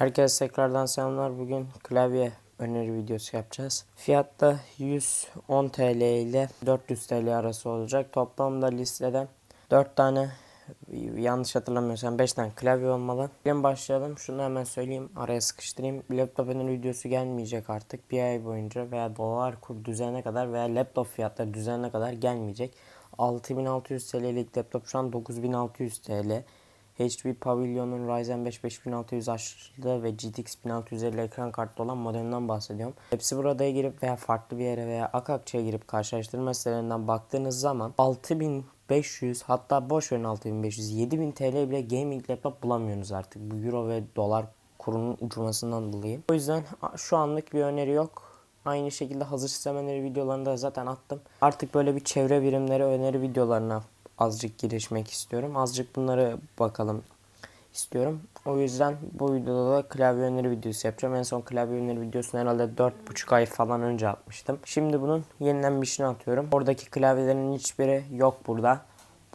Herkese tekrardan selamlar. Bugün klavye öneri videosu yapacağız. Fiyatta 110 TL ile 400 TL arası olacak. Toplamda listede 4 tane yanlış hatırlamıyorsam 5 tane klavye olmalı. Gelin başlayalım. Şunu hemen söyleyeyim. Araya sıkıştırayım. Laptop öneri videosu gelmeyecek artık. Bir ay boyunca veya dolar kur düzenine kadar veya laptop fiyatları düzenine kadar gelmeyecek. 6600 TL'lik laptop şu an 9600 TL. HP Pavilion'un Ryzen 5 5600 açlı ve GTX 1650 ekran kartlı olan modelinden bahsediyorum. Hepsi burada girip veya farklı bir yere veya Akakçı'ya girip karşılaştırma sitelerinden baktığınız zaman 6500 hatta boş verin 6500 7000 TL bile gaming laptop bulamıyorsunuz artık. Bu euro ve dolar kurunun uçmasından dolayı. O yüzden şu anlık bir öneri yok. Aynı şekilde hazır sistem öneri videolarını da zaten attım. Artık böyle bir çevre birimleri öneri videolarına azıcık girişmek istiyorum. Azıcık bunları bakalım istiyorum. O yüzden bu videoda da klavye öneri videosu yapacağım. En son klavye öneri videosunu herhalde 4,5 ay falan önce atmıştım. Şimdi bunun yeniden bir işini atıyorum. Oradaki klavyelerin hiçbiri yok burada.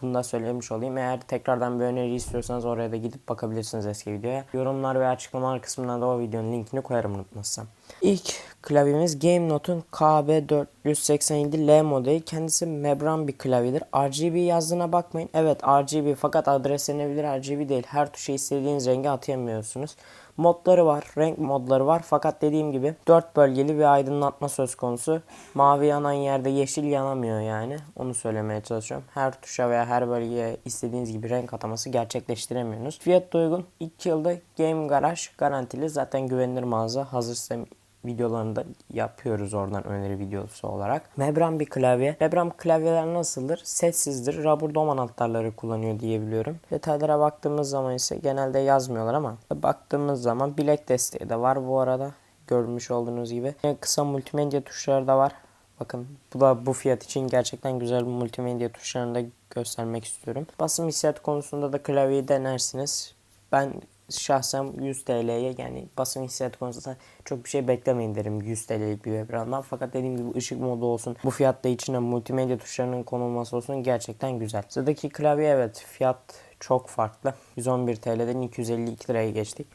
Bunu da söylemiş olayım. Eğer tekrardan bir öneri istiyorsanız oraya da gidip bakabilirsiniz eski videoya. Yorumlar ve açıklamalar kısmına da o videonun linkini koyarım unutmazsam. İlk klavyemiz Game Note'un KB487L modeli. Kendisi membran bir klavyedir. RGB yazdığına bakmayın. Evet RGB fakat adreslenebilir RGB değil. Her tuşa istediğiniz rengi atayamıyorsunuz. Modları var, renk modları var fakat dediğim gibi 4 bölgeli bir aydınlatma söz konusu. Mavi yanan yerde yeşil yanamıyor yani. Onu söylemeye çalışıyorum. Her tuşa veya her bölgeye istediğiniz gibi renk ataması gerçekleştiremiyorsunuz. Fiyat da uygun. 2 yılda Game Garage garantili. Zaten güvenilir mağaza. Hazır sistem videolarını da yapıyoruz oradan öneri videosu olarak. Membran bir klavye. Membran klavyeler nasıldır? Sessizdir. Rubber dom anahtarları kullanıyor diyebiliyorum. Detaylara baktığımız zaman ise genelde yazmıyorlar ama baktığımız zaman bilek desteği de var bu arada. Görmüş olduğunuz gibi. Kısa multimedya tuşları da var. Bakın bu da bu fiyat için gerçekten güzel bir multimedya tuşlarını da göstermek istiyorum. Basım hissiyatı konusunda da klavyeyi denersiniz. Ben şahsen 100 TL'ye yani basım hissiyatı konusunda çok bir şey beklemeyin derim 100 TL'lik bir ekrandan. Fakat dediğim gibi ışık modu olsun bu fiyatta içine multimedya tuşlarının konulması olsun gerçekten güzel. Sıradaki klavye evet fiyat çok farklı. 111 TL'den 252 liraya geçtik.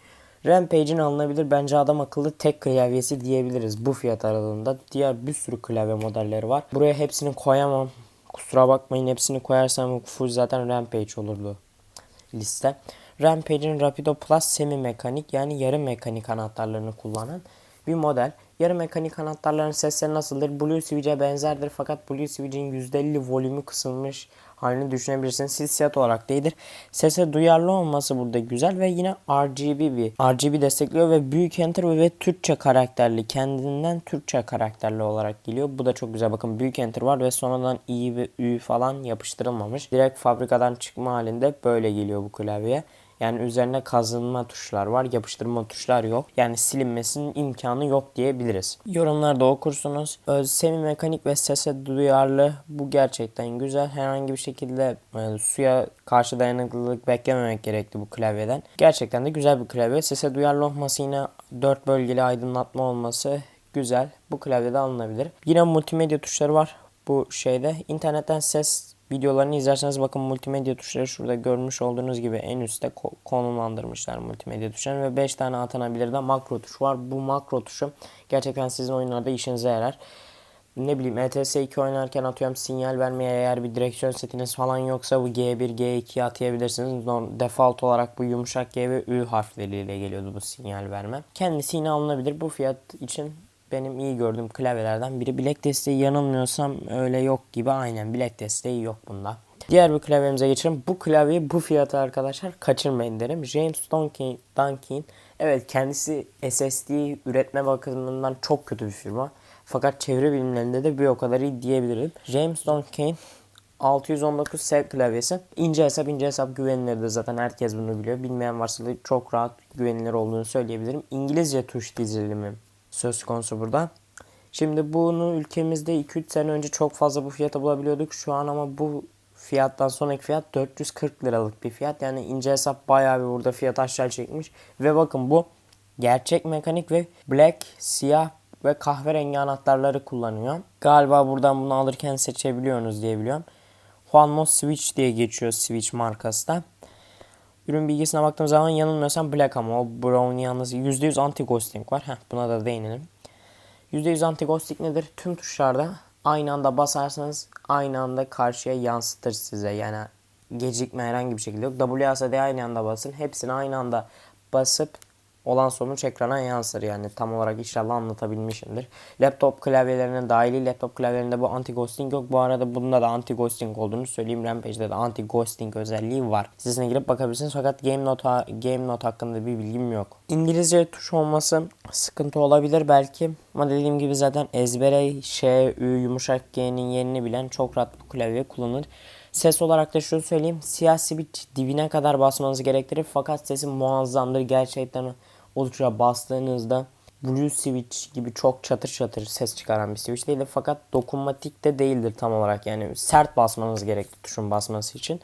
Rampage'in alınabilir bence adam akıllı tek klavyesi diyebiliriz bu fiyat aralığında. Diğer bir sürü klavye modelleri var. Buraya hepsini koyamam. Kusura bakmayın hepsini koyarsam full zaten Rampage olurdu liste. Rampage'in Rapido Plus semi mekanik yani yarı mekanik anahtarlarını kullanan bir model. Yarı mekanik anahtarların sesleri nasıldır? Blue Switch'e benzerdir fakat Blue Switch'in %50 volümü kısılmış halini düşünebilirsiniz. Hissiyat olarak değildir. Sese duyarlı olması burada güzel ve yine RGB bir RGB destekliyor ve büyük enter ve Türkçe karakterli kendinden Türkçe karakterli olarak geliyor. Bu da çok güzel. Bakın büyük enter var ve sonradan i ve ü falan yapıştırılmamış. Direkt fabrikadan çıkma halinde böyle geliyor bu klavyeye. Yani üzerine kazınma tuşlar var, yapıştırma tuşlar yok. Yani silinmesinin imkanı yok diyebiliriz. Yorumlarda okursunuz. Semi mekanik ve sese duyarlı. Bu gerçekten güzel. Herhangi bir şekilde yani suya karşı dayanıklılık beklememek gerekti bu klavyeden. Gerçekten de güzel bir klavye. Sese duyarlı olması yine 4 bölgeli aydınlatma olması güzel. Bu klavyede alınabilir. Yine multimedya tuşları var bu şeyde. İnternetten ses videolarını izlerseniz bakın multimedya tuşları şurada görmüş olduğunuz gibi en üstte konumlandırmışlar multimedya tuşlarını ve 5 tane atanabilir de makro tuş var. Bu makro tuşu gerçekten sizin oyunlarda işinize yarar. Ne bileyim ETS 2 oynarken atıyorum sinyal vermeye eğer bir direksiyon setiniz falan yoksa bu G1, G2 atayabilirsiniz. Default olarak bu yumuşak G ve Ü harfleriyle geliyordu bu sinyal verme. Kendisi yine alınabilir. Bu fiyat için benim iyi gördüğüm klavyelerden biri. Bilek desteği yanılmıyorsam öyle yok gibi aynen bilek desteği yok bunda. Diğer bir klavyemize geçelim. Bu klavyeyi bu fiyata arkadaşlar kaçırmayın derim. James Duncan, Duncan evet kendisi SSD üretme bakımından çok kötü bir firma. Fakat çevre bilimlerinde de bir o kadar iyi diyebilirim. James Duncan 619 S klavyesi. İnce hesap ince hesap güvenilirdir zaten herkes bunu biliyor. Bilmeyen varsa da çok rahat güvenilir olduğunu söyleyebilirim. İngilizce tuş dizilimi söz konusu burada. Şimdi bunu ülkemizde 2-3 sene önce çok fazla bu fiyata bulabiliyorduk. Şu an ama bu fiyattan sonraki fiyat 440 liralık bir fiyat. Yani ince hesap bayağı bir burada fiyat aşağı çekmiş. Ve bakın bu gerçek mekanik ve black, siyah ve kahverengi anahtarları kullanıyor. Galiba buradan bunu alırken seçebiliyorsunuz diye biliyorum. Juanmo Switch diye geçiyor Switch markası da. Ürün bilgisine baktığım zaman yanılmıyorsam black ama o brown yalnız %100 anti ghosting var. Heh, buna da değinelim. %100 anti ghosting nedir? Tüm tuşlarda aynı anda basarsanız aynı anda karşıya yansıtır size. Yani gecikme herhangi bir şekilde yok. WASD aynı anda basın. Hepsini aynı anda basıp olan sonuç ekrana yansır yani tam olarak inşallah anlatabilmişimdir. Laptop klavyelerinin dahili laptop klavyelerinde bu anti ghosting yok. Bu arada bunda da anti ghosting olduğunu söyleyeyim. Rampage'de de anti ghosting özelliği var. Sizin girip bakabilirsiniz fakat Game Note Game Note hakkında bir bilgim yok. İngilizce tuş olması sıkıntı olabilir belki ama dediğim gibi zaten ezbere Ş, Ü, yumuşak G'nin yerini bilen çok rahat bu klavye kullanır. Ses olarak da şunu söyleyeyim. Siyah switch dibine kadar basmanız gerektirir. Fakat sesi muazzamdır. Gerçekten o tuşa bastığınızda Blue Switch gibi çok çatır çatır ses çıkaran bir switch değildir. Fakat dokunmatik de değildir tam olarak. Yani sert basmanız gerekli tuşun basması için.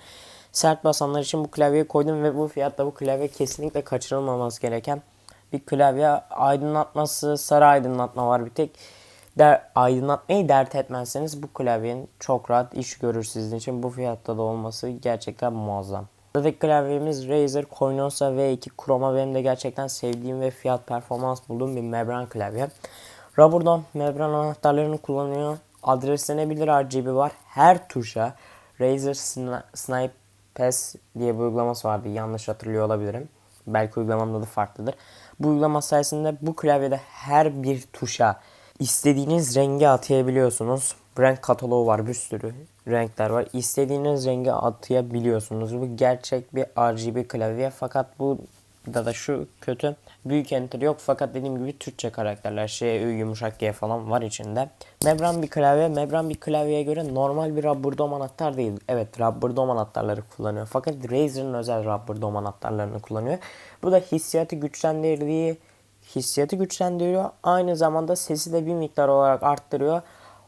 Sert basanlar için bu klavyeyi koydum ve bu fiyatta bu klavye kesinlikle kaçırılmaması gereken bir klavye. Aydınlatması, sarı aydınlatma var bir tek der, aydınlatmayı dert etmezseniz bu klavyenin çok rahat iş görür sizin için. Bu fiyatta da olması gerçekten muazzam. Buradaki klavyemiz Razer Koinosa V2 Chroma benim de gerçekten sevdiğim ve fiyat performans bulduğum bir membran klavye. Rubber'dan membran anahtarlarını kullanıyor. Adreslenebilir RGB var. Her tuşa Razer Sni- Snipe Pass diye bir uygulaması vardı. Yanlış hatırlıyor olabilirim. Belki uygulamanın adı farklıdır. Bu uygulama sayesinde bu klavyede her bir tuşa istediğiniz rengi atayabiliyorsunuz. Renk kataloğu var bir sürü renkler var. İstediğiniz rengi atayabiliyorsunuz. Bu gerçek bir RGB klavye fakat bu da da şu kötü. Büyük enter yok fakat dediğim gibi Türkçe karakterler şey yumuşak G falan var içinde. Membran bir klavye. Membran bir klavyeye göre normal bir rubber dom anahtar değil. Evet rubber dom anahtarları kullanıyor. Fakat Razer'ın özel rubber dom anahtarlarını kullanıyor. Bu da hissiyatı güçlendirdiği hissiyatı güçlendiriyor. Aynı zamanda sesi de bir miktar olarak arttırıyor.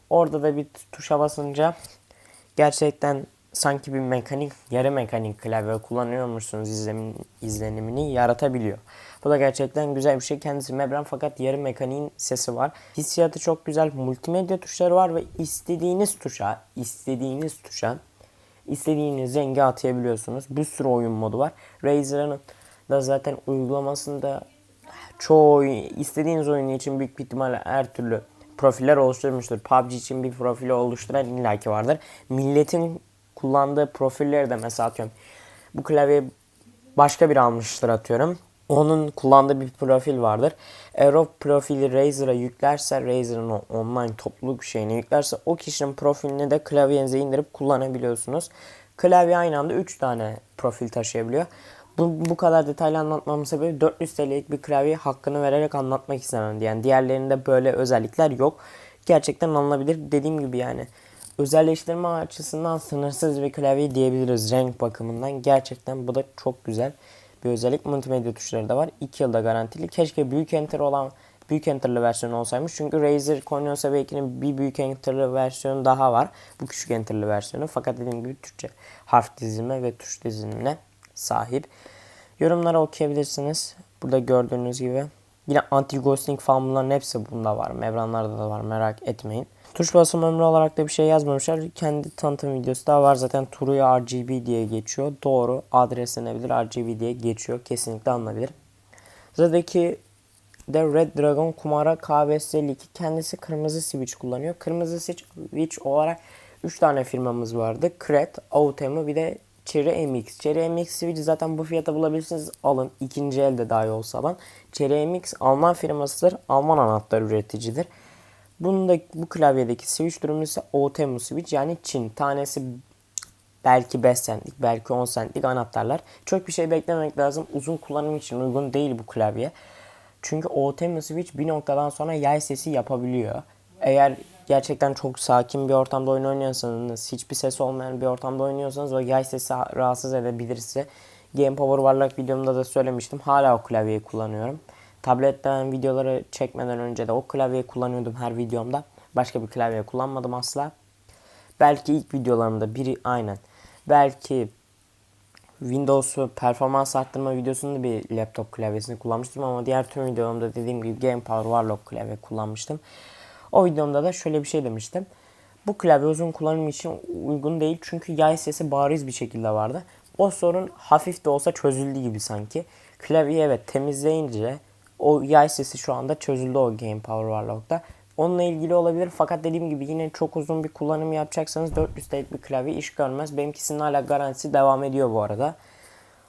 Orada da bir tuşa basınca gerçekten sanki bir mekanik, yarı mekanik klavye kullanıyormuşsunuz izlemin, izlenimini yaratabiliyor. Bu da gerçekten güzel bir şey. Kendisi membran fakat yarı mekaniğin sesi var. Hissiyatı çok güzel. Multimedya tuşları var ve istediğiniz tuşa, istediğiniz tuşa istediğiniz rengi atayabiliyorsunuz. Bir sürü oyun modu var. Razer'ın da zaten uygulamasında çoğu istediğiniz oyun için büyük bir ihtimalle her türlü profiller oluşturmuştur. PUBG için bir profili oluşturan illaki vardır. Milletin kullandığı profilleri de mesela atıyorum. Bu klavye başka bir almıştır atıyorum. Onun kullandığı bir profil vardır. Eğer o profili Razer'a yüklerse, Razer'ın o online topluluk şeyine yüklerse o kişinin profilini de klavyenize indirip kullanabiliyorsunuz. Klavye aynı anda 3 tane profil taşıyabiliyor. Bu, bu kadar detaylı anlatmamın sebebi 400 TL'lik bir klavye hakkını vererek anlatmak istemem. Yani diğerlerinde böyle özellikler yok. Gerçekten alınabilir. Dediğim gibi yani özelleştirme açısından sınırsız bir klavye diyebiliriz renk bakımından. Gerçekten bu da çok güzel bir özellik. Multimedya tuşları da var. 2 yılda garantili. Keşke büyük enter olan büyük enter'lı versiyonu olsaymış. Çünkü Razer Koinosa V2'nin bir büyük enter'lı versiyonu daha var. Bu küçük enter'lı versiyonu. Fakat dediğim gibi Türkçe harf dizilme ve tuş dizilimine sahip. Yorumlara okuyabilirsiniz. Burada gördüğünüz gibi. Yine anti-ghosting bunların hepsi bunda var. Mevranlarda da var merak etmeyin. Tuş basım ömrü olarak da bir şey yazmamışlar. Kendi tanıtım videosu da var. Zaten Truya RGB diye geçiyor. Doğru adreslenebilir RGB diye geçiyor. Kesinlikle alınabilir. Sıradaki de Red Dragon Kumara KBS52 kendisi kırmızı switch kullanıyor. Kırmızı switch olarak 3 tane firmamız vardı. Kret, Autemu bir de Cherry MX. Cherry MX switch zaten bu fiyata bulabilirsiniz. Alın. ikinci elde dahi olsa alın. Cherry MX Alman firmasıdır. Alman anahtar üreticidir. Bunun da bu klavyedeki switch durumu ise Otemu switch yani Çin. Tanesi belki 5 centlik belki 10 centlik anahtarlar. Çok bir şey beklememek lazım. Uzun kullanım için uygun değil bu klavye. Çünkü Otemu switch bir noktadan sonra yay sesi yapabiliyor. Eğer gerçekten çok sakin bir ortamda oyun oynuyorsanız, hiçbir ses olmayan bir ortamda oynuyorsanız o yay sesi rahatsız edebilir Game Power Warlock videomda da söylemiştim. Hala o klavyeyi kullanıyorum. Tabletten videoları çekmeden önce de o klavyeyi kullanıyordum her videomda. Başka bir klavye kullanmadım asla. Belki ilk videolarımda biri aynen. Belki Windows'u performans arttırma videosunda bir laptop klavyesini kullanmıştım ama diğer tüm videolarımda dediğim gibi Game Power Warlock klavye kullanmıştım. O videomda da şöyle bir şey demiştim. Bu klavye uzun kullanım için uygun değil çünkü yay sesi bariz bir şekilde vardı. O sorun hafif de olsa çözüldü gibi sanki. Klavye evet temizleyince o yay sesi şu anda çözüldü o Game Power Warlock'ta. Onunla ilgili olabilir fakat dediğim gibi yine çok uzun bir kullanım yapacaksanız 400 TL'lik bir klavye iş görmez. Benimkisinin hala garantisi devam ediyor bu arada.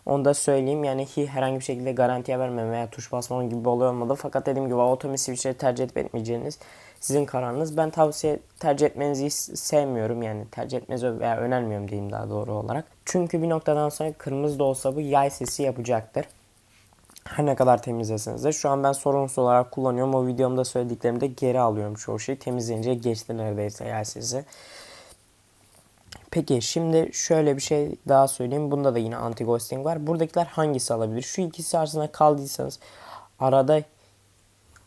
Onu da söyleyeyim yani hi herhangi bir şekilde garantiye vermem veya tuş basmam gibi bir olay olmadı. Fakat dediğim gibi otomi switchleri tercih edip etmeyeceğiniz sizin kararınız. Ben tavsiye tercih etmenizi sevmiyorum yani tercih etmenizi veya önermiyorum diyeyim daha doğru olarak. Çünkü bir noktadan sonra kırmızı da olsa bu yay sesi yapacaktır. Her ne kadar temizleseniz de şu an ben sorunsuz olarak kullanıyorum. O videomda söylediklerimi de geri alıyorum çoğu şeyi. Temizleyince geçti neredeyse yay sesi. Peki şimdi şöyle bir şey daha söyleyeyim. Bunda da yine anti ghosting var. Buradakiler hangisi alabilir? Şu ikisi arasında kaldıysanız arada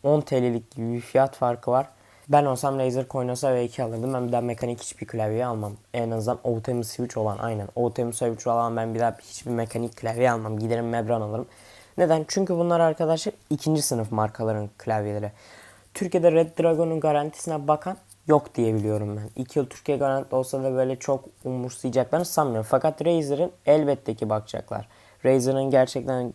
10 TL'lik gibi bir fiyat farkı var. Ben olsam Razer Coinosa V2 alırdım. Ben bir daha mekanik hiçbir klavye almam. En azından OTM Switch olan aynen. OTM Switch olan ben bir daha hiçbir mekanik klavye almam. Giderim Mebran alırım. Neden? Çünkü bunlar arkadaşlar ikinci sınıf markaların klavyeleri. Türkiye'de Red Dragon'un garantisine bakan yok diye biliyorum ben. 2 yıl Türkiye garanti olsa da böyle çok umursayacaklarını sanmıyorum. Fakat Razer'ın elbette ki bakacaklar. Razer'ın gerçekten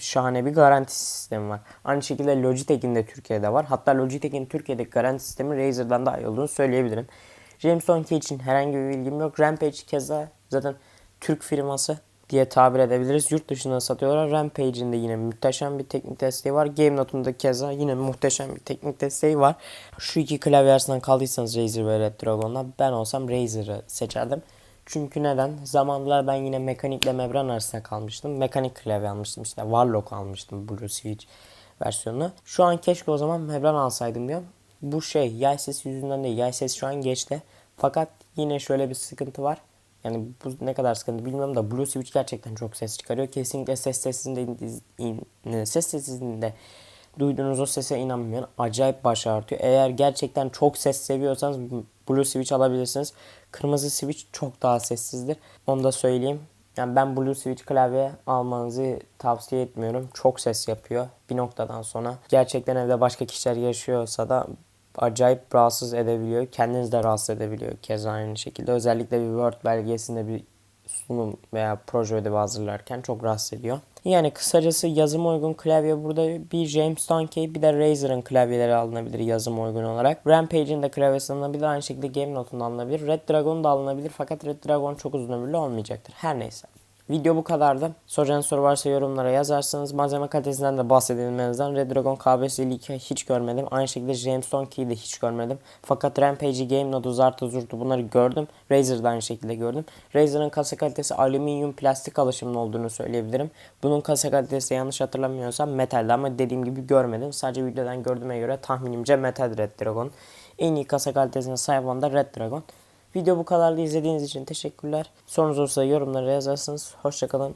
şahane bir garanti sistemi var. Aynı şekilde Logitech'in de Türkiye'de var. Hatta Logitech'in Türkiye'deki garanti sistemi Razer'dan daha iyi olduğunu söyleyebilirim. James Donkey için herhangi bir bilgim yok. Rampage keza zaten Türk firması diye tabir edebiliriz. Yurt dışında satıyorlar. Rampage'in de yine muhteşem bir teknik desteği var. Game Note'un da keza yine muhteşem bir teknik desteği var. Şu iki klavye arasından kaldıysanız Razer ve Red Dragon'la ben olsam Razer'ı seçerdim. Çünkü neden? Zamanla ben yine mekanikle membran arasında kalmıştım. Mekanik klavye almıştım işte. Warlock almıştım Blue Switch versiyonunu. Şu an keşke o zaman membran alsaydım diyorum. Bu şey yay sesi yüzünden değil. Yay sesi şu an geçti. Fakat yine şöyle bir sıkıntı var. Yani bu ne kadar sıkıntı bilmiyorum da Blue Switch gerçekten çok ses çıkarıyor. Kesinlikle ses sesinde ses sesinde duyduğunuz o sese inanmıyorum. Acayip baş ağrıtıyor. Eğer gerçekten çok ses seviyorsanız Blue Switch alabilirsiniz. Kırmızı Switch çok daha sessizdir. Onu da söyleyeyim. Yani ben Blue Switch klavye almanızı tavsiye etmiyorum. Çok ses yapıyor bir noktadan sonra. Gerçekten evde başka kişiler yaşıyorsa da acayip rahatsız edebiliyor. Kendiniz de rahatsız edebiliyor keza aynı şekilde. Özellikle bir Word belgesinde bir sunum veya proje ödevi hazırlarken çok rahatsız ediyor. Yani kısacası yazım uygun klavye burada bir James Donkey bir de Razer'ın klavyeleri alınabilir yazım uygun olarak. Rampage'in de klavyesi alınabilir. Aynı şekilde Game Note'un alınabilir. Red Dragon da alınabilir fakat Red Dragon çok uzun ömürlü olmayacaktır. Her neyse. Video bu kadardı. Soracağınız soru varsa yorumlara yazarsınız. Malzeme kalitesinden de bahsedelim en azından. Red Dragon KBS'li hiç görmedim. Aynı şekilde James Key'i de hiç görmedim. Fakat Rampage'i, Game Node'u, Zart'ı, Zurt'u bunları gördüm. Razer'da aynı şekilde gördüm. Razer'ın kasa kalitesi alüminyum plastik alışımlı olduğunu söyleyebilirim. Bunun kasa kalitesi yanlış hatırlamıyorsam metaldi ama dediğim gibi görmedim. Sadece videodan gördüğüme göre tahminimce metal Red Dragon. En iyi kasa kalitesine sahip olan da Red Dragon. Video bu kadardı. İzlediğiniz için teşekkürler. Sorunuz olursa yorumlara yazarsınız. Hoşçakalın.